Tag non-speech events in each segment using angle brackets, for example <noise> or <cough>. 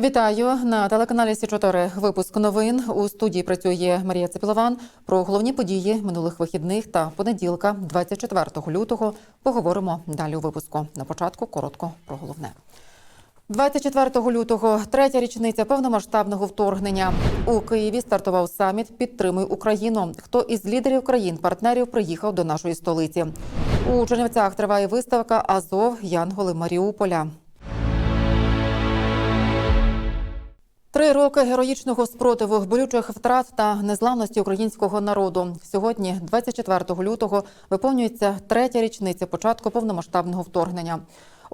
Вітаю на телеканалі Сі 4 Випуск новин у студії працює Марія Цепілован. Про головні події минулих вихідних та понеділка, 24 лютого, поговоримо далі у випуску. На початку коротко про головне. 24 лютого третя річниця повномасштабного вторгнення у Києві стартував саміт Підтримуй Україну. Хто із лідерів країн-партнерів приїхав до нашої столиці? У Чернівцях триває виставка Азов Янголи Маріуполя. Три роки героїчного спротиву, болючих втрат та незламності українського народу. Сьогодні, 24 лютого, виповнюється третя річниця початку повномасштабного вторгнення.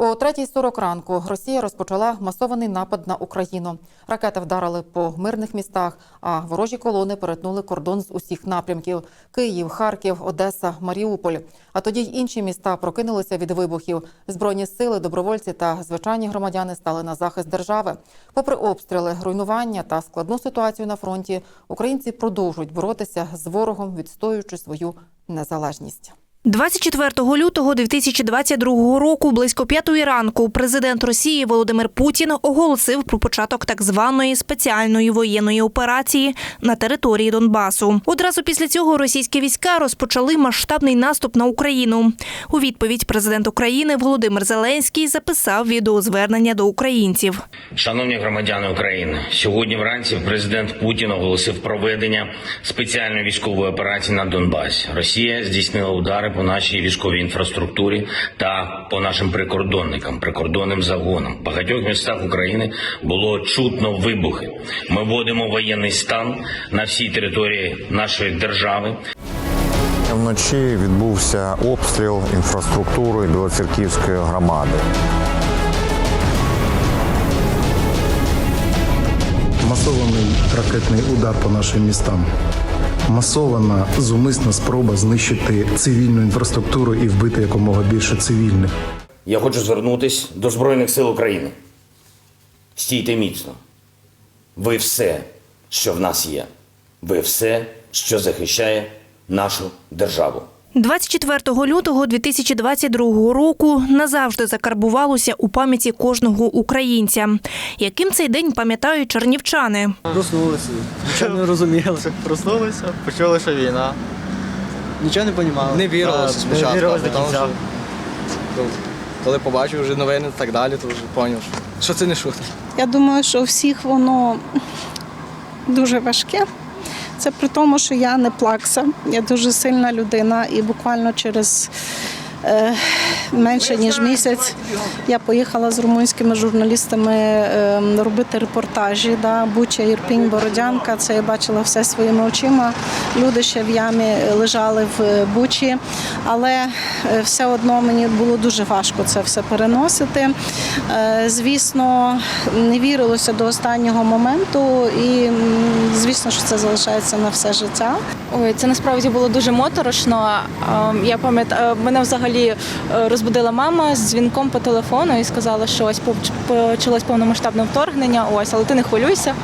О 3.40 ранку Росія розпочала масований напад на Україну. Ракети вдарили по мирних містах, а ворожі колони перетнули кордон з усіх напрямків: Київ, Харків, Одеса, Маріуполь. А тоді й інші міста прокинулися від вибухів. Збройні сили, добровольці та звичайні громадяни стали на захист держави. Попри обстріли, руйнування та складну ситуацію на фронті, українці продовжують боротися з ворогом, відстоюючи свою незалежність. 24 лютого 2022 року, близько п'ятої ранку, президент Росії Володимир Путін оголосив про початок так званої спеціальної воєнної операції на території Донбасу. Одразу після цього російські війська розпочали масштабний наступ на Україну. У відповідь президент України Володимир Зеленський записав відеозвернення до українців. Шановні громадяни України, сьогодні вранці президент Путін оголосив проведення спеціальної військової операції на Донбасі. Росія здійснила удари по нашій військовій інфраструктурі та по нашим прикордонникам, прикордонним загонам. В багатьох містах України було чутно вибухи. Ми вводимо воєнний стан на всій території нашої держави. Вночі відбувся обстріл інфраструктури Білоцерківської громади. масований ракетний удар по нашим містам. Масована зумисна спроба знищити цивільну інфраструктуру і вбити якомога більше цивільних. Я хочу звернутися до Збройних сил України. Стійте міцно. Ви все, що в нас є. Ви все, що захищає нашу державу. 24 лютого 2022 року назавжди закарбувалося у пам'яті кожного українця. Яким цей день пам'ятають чернівчани? Проснулися, нічого не розуміли. Проснулися, почули, що війна. Нічого не розуміли. Не вірилося спочатку. не вірилось а до кінця. ну, Коли побачив вже новини і так далі, то вже зрозумів, що, що це не шутка. Я думаю, що у всіх воно дуже важке. Це при тому, що я не плакса, я дуже сильна людина, і буквально через менше ніж місяць я поїхала з румунськими журналістами е, робити репортажі. Да, Буча, Ірпінь, Бородянка. Це я бачила все своїми очима. Люди ще в ямі лежали в Бучі, але е, все одно мені було дуже важко це все переносити. Е, Звісно, не вірилося до останнього моменту, і звісно, що це залишається на все життя. Ой, це насправді було дуже моторошно. Ем, Я пам'ятаю, мене взагалі е, розбудила мама з дзвінком по телефону і сказала, що ось поч- почалось повномасштабне вторгнення. Ось, але ти не хвилюйся.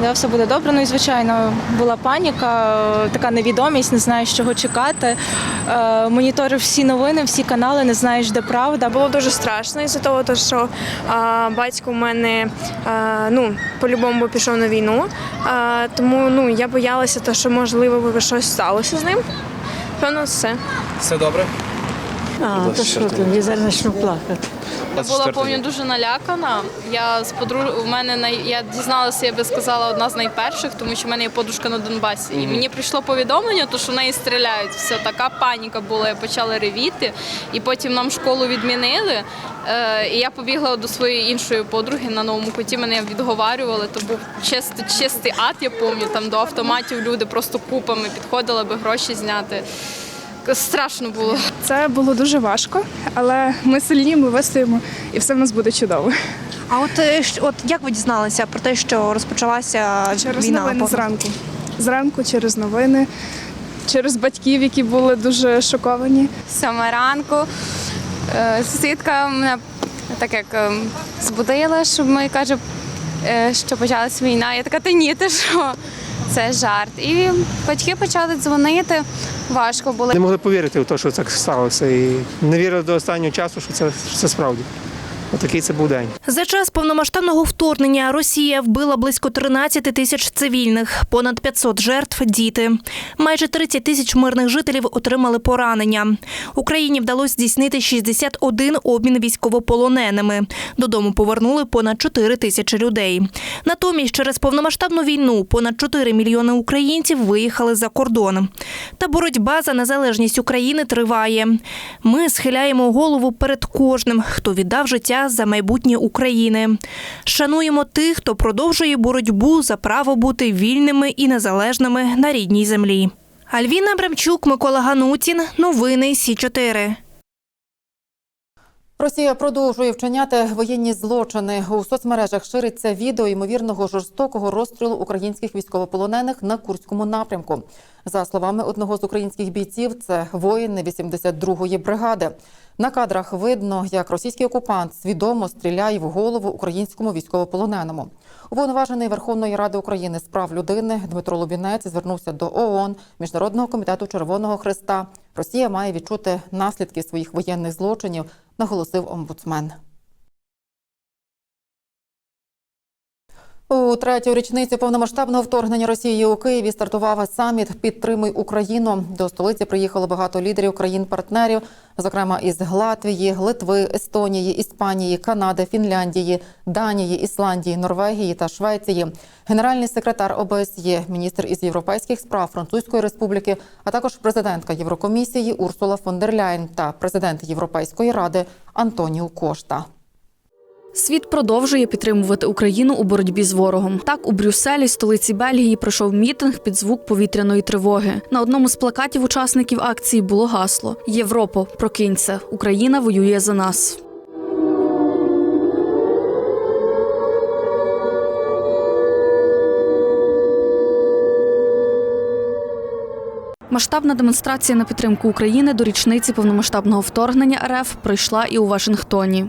Да, все буде добре. Ну і звичайно, була паніка, така невідомість, не знаєш, чого чекати. Е, Моніторив всі новини, всі канали, не знаєш, де правда. Було дуже страшно із-за того, що а, батько у мене а, ну, по-любому пішов на війну. А, тому ну, я боялася, то, що можливо би щось сталося з ним. Певно, все. Все добре? А, то що ти, я зараз почну плакати. Я була повністю дуже налякана. Я з подруж... у мене най... я дізналася, я би сказала, одна з найперших, тому що в мене є подружка на Донбасі. І мені прийшло повідомлення, то що в неї стріляють. Все така паніка була. Я почала ревіти, і потім нам школу відмінили. Е, і я побігла до своєї іншої подруги на новому куті. Мене відговарювали. То був чистий, чистий ад, я пам'ятаю. Там до автоматів люди просто купами підходили, аби гроші зняти. Страшно було. Це було дуже важко, але ми сильні, ми вистоїмо і все в нас буде чудово. А от, е, от як ви дізналися про те, що розпочалася Через війна? новини зранку. Зранку через новини, через батьків, які були дуже шоковані. Сьома ранку. Е, Сусідка мене так як е, збудила, щоб ми каже, е, що почалась війна. Я така, та ні, ти що? Це жарт. І батьки почали дзвонити. Важко було. Не могли повірити в те, що так сталося. І не вірили до останнього часу, що це, що це справді. Отакий це був день. За час повномасштабного вторгнення Росія вбила близько 13 тисяч цивільних, понад 500 жертв – діти. Майже 30 тисяч мирних жителів отримали поранення. Україні вдалося здійснити 61 обмін військовополоненими. Додому повернули понад 4 тисячі людей. Натомість через повномасштабну війну понад 4 мільйони українців виїхали за кордон. Та боротьба за незалежність України триває. Ми схиляємо голову перед кожним, хто віддав життя за майбутнє України. Шануємо тих, хто продовжує боротьбу за право бути вільними і незалежними на рідній землі. Альвіна Бремчук, Микола Ганутін. Новини Сі 4 Росія продовжує вчиняти воєнні злочини. У соцмережах шириться відео ймовірного жорстокого розстрілу українських військовополонених на Курському напрямку. За словами одного з українських бійців, це воїни 82-ї бригади. На кадрах видно, як російський окупант свідомо стріляє в голову українському військовополоненому. Уповноважений Верховної Ради України з прав людини Дмитро Лубінець звернувся до ООН, Міжнародного комітету Червоного Христа. Росія має відчути наслідки своїх воєнних злочинів, наголосив омбудсмен. У третю річницю повномасштабного вторгнення Росії у Києві стартував саміт Підтримуй Україну. До столиці приїхало багато лідерів країн-партнерів, зокрема із Латвії, Литви, Естонії, Іспанії, Канади, Фінляндії, Данії, Ісландії, Норвегії та Швеції. Генеральний секретар ОБСЄ, міністр із європейських справ Французької Республіки, а також президентка Єврокомісії Урсула фон дер Ляйн та президент Європейської ради Антоніу Кошта. Світ продовжує підтримувати Україну у боротьбі з ворогом. Так, у Брюсселі, столиці Бельгії, пройшов мітинг під звук повітряної тривоги. На одному з плакатів учасників акції було гасло: Європо, прокинься! Україна воює за нас. Масштабна демонстрація на підтримку України до річниці повномасштабного вторгнення РФ пройшла і у Вашингтоні.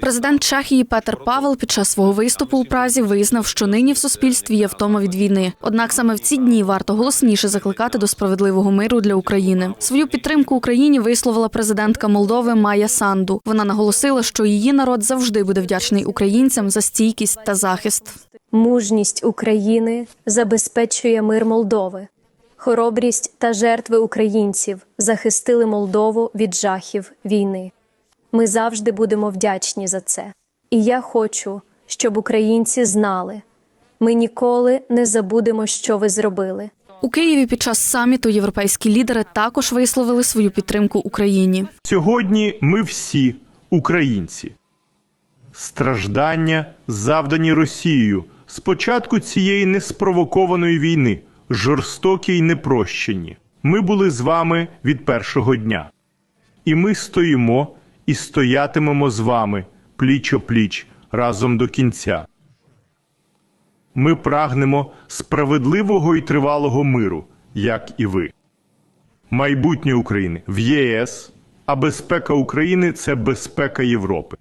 Президент Чехії Петер Павел під час свого виступу у Празі визнав, що нині в суспільстві є втома від війни. Однак саме в ці дні варто голосніше закликати до справедливого миру для України. Свою підтримку Україні висловила президентка Молдови Майя Санду. Вона наголосила, що її народ завжди буде вдячний українцям за стійкість та захист. Мужність України забезпечує мир Молдови. Хоробрість та жертви українців захистили Молдову від жахів війни. Ми завжди будемо вдячні за це. І я хочу, щоб українці знали: ми ніколи не забудемо, що ви зробили. У Києві під час саміту європейські лідери також висловили свою підтримку Україні. Сьогодні ми всі українці. Страждання, завдані Росією з початку цієї неспровокованої війни, жорстокі й непрощені. Ми були з вами від першого дня. І ми стоїмо і стоятимемо з вами пліч-о-пліч разом до кінця. Ми прагнемо справедливого і тривалого миру, як і ви. Майбутнє України в ЄС, а безпека України це безпека Європи.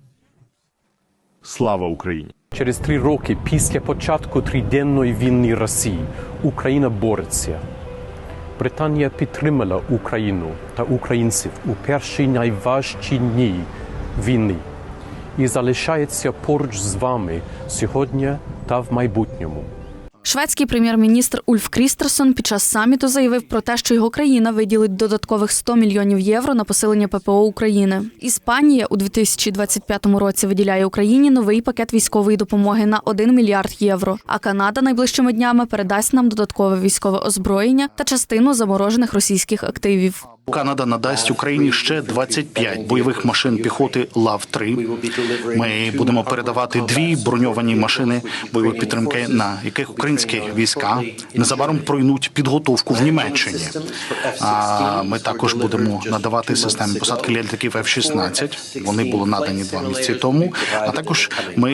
Слава Україні! Через три роки після початку триденної війни Росії Україна бореться. Британія підтримала Україну та українців у перші найважчі дні війни і залишається поруч з вами сьогодні та в майбутньому. Шведський прем'єр-міністр Ульф Крістерсон під час саміту заявив про те, що його країна виділить додаткових 100 мільйонів євро на посилення ППО України. Іспанія у 2025 році виділяє Україні новий пакет військової допомоги на 1 мільярд євро. А Канада найближчими днями передасть нам додаткове військове озброєння та частину заморожених російських активів. Канада надасть Україні ще 25 бойових машин піхоти лав 3 Ми будемо передавати дві броньовані машини бойової підтримки, на яких українські українські війська незабаром пройнуть підготовку в Німеччині. А ми також будемо надавати системи посадки літаків F-16. Вони були надані два місяці тому. А також ми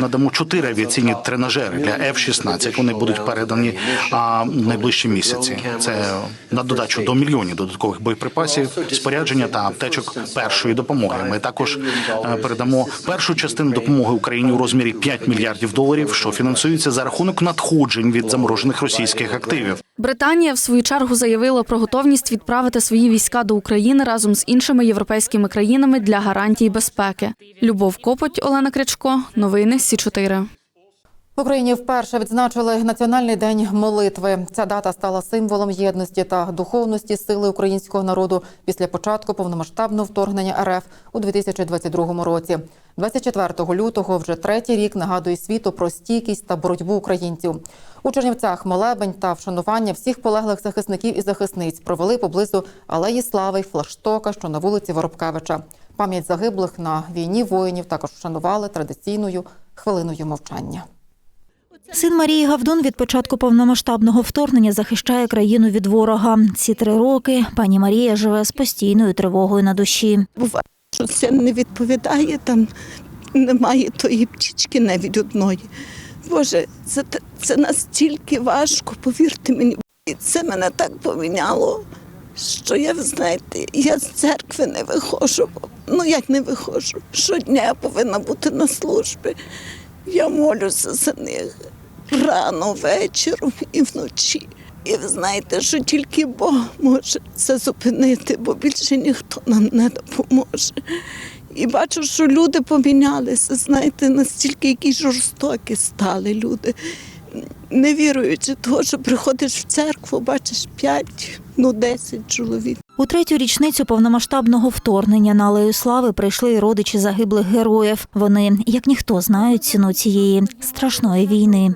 надамо чотири авіаційні тренажери для F-16. Вони будуть передані а, найближчі місяці. Це на додачу до мільйонів додаткових боєприпасів, спорядження та аптечок першої допомоги. Ми також е, передамо першу частину допомоги Україні у розмірі 5 мільярдів доларів, що фінансується за рахунок надходжень від заморожених російських активів. Британія в свою чергу заявила про готовність відправити свої війська до України разом з іншими європейськими країнами для гарантій безпеки. Любов Копоть, Олена Крячко. Новини Сі 4 В Україні вперше відзначили Національний день молитви. Ця дата стала символом єдності та духовності сили українського народу після початку повномасштабного вторгнення РФ у 2022 році. 24 лютого вже третій рік нагадує світу про стійкість та боротьбу українців. У Чернівцях молебень та вшанування всіх полеглих захисників і захисниць провели поблизу Алеї Слави й Флагштока, що на вулиці Воробкевича. Пам'ять загиблих на війні воїнів також вшанували традиційною хвилиною мовчання. Син Марії Гавдун від початку повномасштабного вторгнення захищає країну від ворога. Ці три роки пані Марія живе з постійною тривогою на душі. Буває, що син не відповідає, там немає тої птічки навіть одної. Боже, це, це настільки важко, повірте мені. І це мене так поміняло, що я, ви знаєте, я з церкви не виходжу. Ну як не виходжу? Щодня я повинна бути на службі. Я молюся за них рано, вечором і вночі. І ви знаєте, що тільки Бог може це зупинити, бо більше ніхто нам не допоможе. І бачу, що люди помінялися, знаєте, настільки які жорстокі стали люди. Не віруючи того, що приходиш в церкву, бачиш п'ять, ну десять чоловік. У третю річницю повномасштабного вторгнення на Алею Слави прийшли родичі загиблих героїв. Вони, як ніхто, знають ціну цієї страшної війни.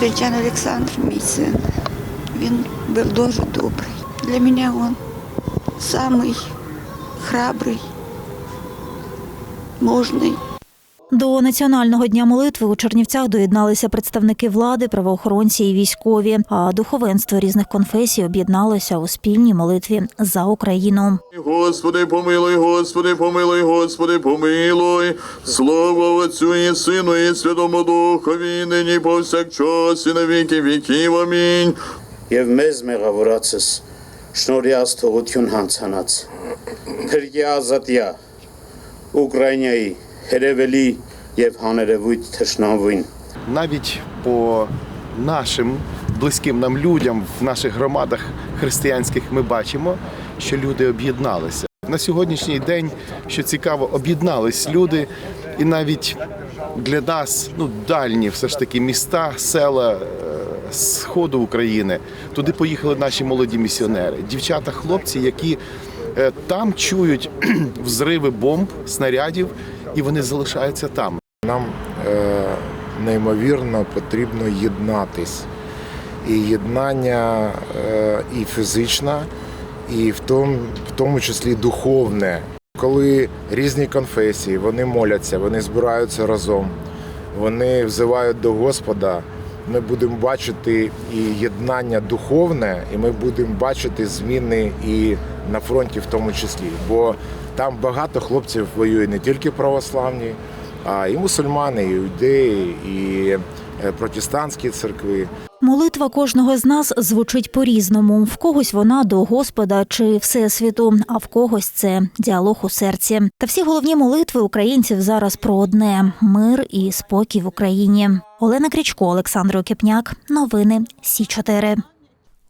Святян Олександр, мій син. Він був дуже добрий. Для мене він самий храбрий, мужний. До національного дня молитви у Чернівцях доєдналися представники влади, правоохоронці і військові. А духовенство різних конфесій об'єдналося у спільній молитві за Україну. Господи, помилуй, Господи, помилуй, Господи, помилуй. Слава Отцю і Сину, і Святому Духові, нині повсякчас, і на віки віків. Амінь. եւ մեզ մեղավորացս շնորհյաց թողություն հանցանած Փրկի ազատյա Ուկրաինայի հերևելի եւ հաներևույթ թշնամվին навіть по нашим близьким нам людям в наших громадах християнських ми бачимо, що люди об'єдналися. На сьогоднішній день, що цікаво, об'єднались люди, і навіть для нас ну, дальні все ж таки міста, села е, сходу України. Туди поїхали наші молоді місіонери, дівчата, хлопці, які е, там чують <clears throat> взриви бомб, снарядів, і вони залишаються там. Нам е, неймовірно потрібно єднатись. І єднання е, і фізичне, і в тому, в тому числі духовне. Коли різні конфесії, вони моляться, вони збираються разом, вони взивають до Господа. Ми будемо бачити і єднання духовне, і ми будемо бачити зміни і на фронті в тому числі. Бо там багато хлопців воює не тільки православні, а і мусульмани, і іудеї, і е, протестантські церкви. Молитва кожного з нас звучить по-різному. В когось вона до Господа чи Всесвіту, а в когось це діалог у серці. Та всі головні молитви українців зараз про одне мир і спокій в Україні. Олена Крічко, Олександр Окіпняк. Новини Сі 4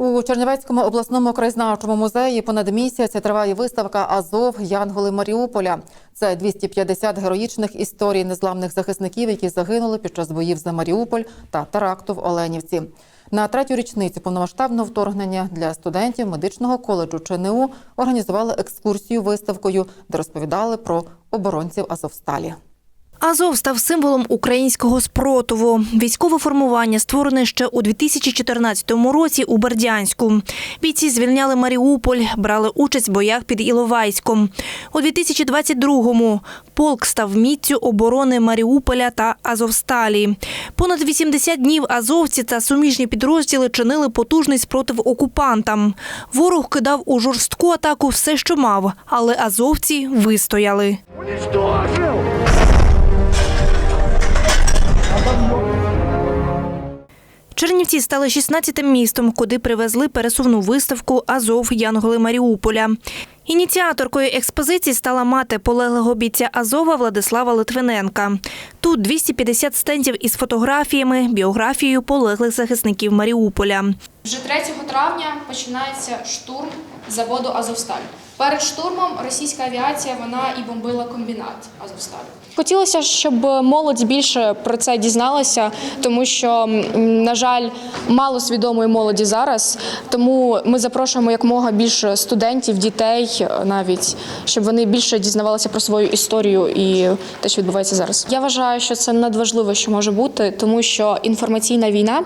У Чернівецькому обласному краєзнавчому музеї понад місяць триває виставка Азов Янголи Маріуполя. Це 250 героїчних історій незламних захисників, які загинули під час боїв за Маріуполь та теракту в Оленівці. На третю річницю повномасштабного вторгнення для студентів медичного коледжу ЧНУ організували екскурсію виставкою, де розповідали про оборонців Азовсталі. Азов став символом українського спротиву. Військове формування створене ще у 2014 році у Бердянську. Бійці звільняли Маріуполь, брали участь в боях під Іловайськом. У 2022-му полк став міцю оборони Маріуполя та Азовсталі. Понад 80 днів азовці та суміжні підрозділи чинили потужний спротив окупантам. Ворог кидав у жорстку атаку все, що мав, але азовці вистояли. Чернівці стали 16-тим містом, куди привезли пересувну виставку Азов Янголи Маріуполя. Ініціаторкою експозиції стала мати полеглого бійця Азова Владислава Литвиненка. Тут 250 стендів із фотографіями, біографією полеглих захисників Маріуполя. Вже 3 травня починається штурм заводу Азовсталь. Перед штурмом російська авіація вона і бомбила комбінат Азовсталь. Хотілося, щоб молодь більше про це дізналася, тому що, на жаль, мало свідомої молоді зараз. Тому ми запрошуємо якомога більше студентів, дітей навіть, щоб вони більше дізнавалися про свою історію і те, що відбувається зараз. Я вважаю, що це надважливо, що може бути, тому що інформаційна війна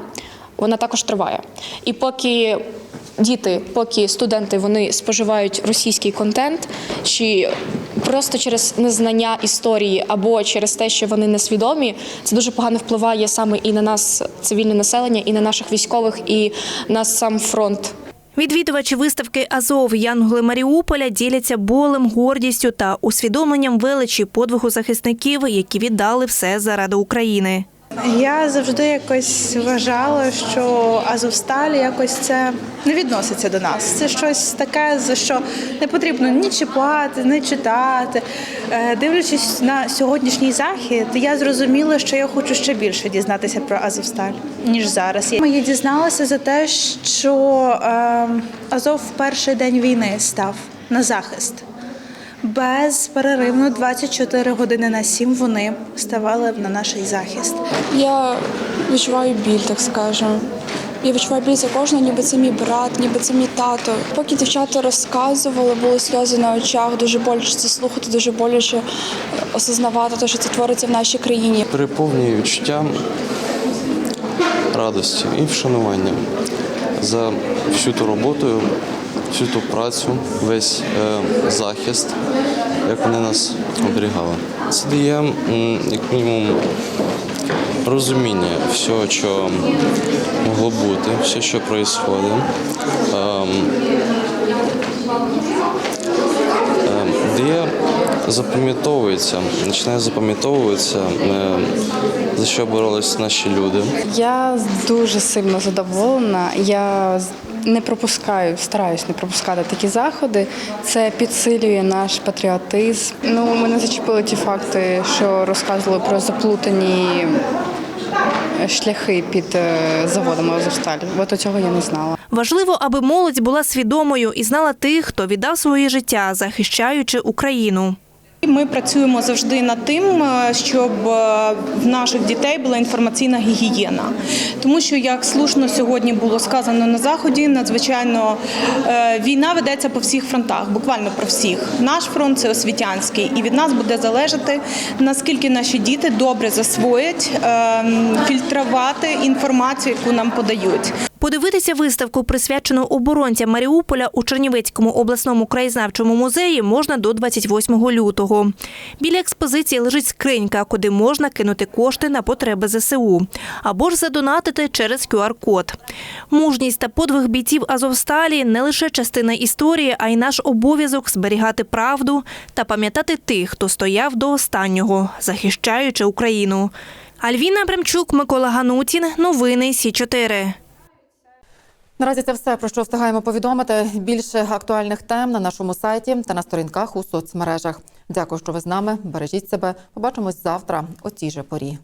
вона також триває. І поки діти, поки студенти вони споживають російський контент, чи просто через незнання історії або через те, що вони несвідомі, це дуже погано впливає саме і на нас, цивільне населення, і на наших військових, і на сам фронт. Відвідувачі виставки Азов Янголи Маріуполя діляться болем, гордістю та усвідомленням величі подвигу захисників, які віддали все заради України. Я завжди якось вважала, що Азовсталь якось це не відноситься до нас. Це щось таке, за що не потрібно ні чіпати, ні читати. Е, Дивлячись на сьогоднішній захід, я зрозуміла, що я хочу ще більше дізнатися про Азовсталь, ніж зараз. Я дізналася за те, що е, Азов в перший день війни став на захист. Безперервно 24 години на 7 вони ставали на наш захист. Я відчуваю біль, так скажемо. Я відчуваю біль за кожного, ніби це мій брат, ніби це мій тато. Поки дівчата розказували, були сльози на очах, дуже боляче це слухати, дуже боляче осознавати те, що це твориться в нашій країні. переповнює відчуття радості і вшанування за всю ту роботу, всю ту працю, весь е, захист, як вони нас оберігали. Це дає як мінімум розуміння всього, що могло бути, все, що відбувається. Ем, ем, де запам'ятовується, починає запам'ятовуватися, е, за що боролись наші люди. Я дуже сильно задоволена. Я не пропускаю, стараюсь не пропускати такі заходи. Це підсилює наш патріотизм. Ну, мене зачепили ті факти, що розказували про заплутані шляхи під е, заводом Азовсталь. От цього я не знала. Важливо, аби молодь була свідомою і знала тих, хто віддав своє життя, захищаючи Україну. Ми працюємо завжди над тим, е, щоб е, в наших дітей була інформаційна гігієна, тому що, як слушно сьогодні було сказано на заході, надзвичайно е, війна ведеться по всіх фронтах, буквально про всіх. Наш фронт це освітянський, і від нас буде залежати наскільки наші діти добре засвоять е, фільтрувати інформацію, яку нам подають. Подивитися виставку, присвячену оборонцям Маріуполя у Чернівецькому обласному краєзнавчому музеї, можна до 28 лютого. Біля експозиції лежить скринька, куди можна кинути кошти на потреби ЗСУ або ж задонатити через QR-код. Мужність та подвиг бійців Азовсталі не лише частина історії, а й наш обов'язок зберігати правду та пам'ятати тих, хто стояв до останнього, захищаючи Україну. Альвіна Абрамчук, Микола Ганутін. Новини Сі 4 Наразі це все про що встигаємо повідомити. Більше актуальних тем на нашому сайті та на сторінках у соцмережах. Дякую, що ви з нами. Бережіть себе. Побачимось завтра о цій же порі.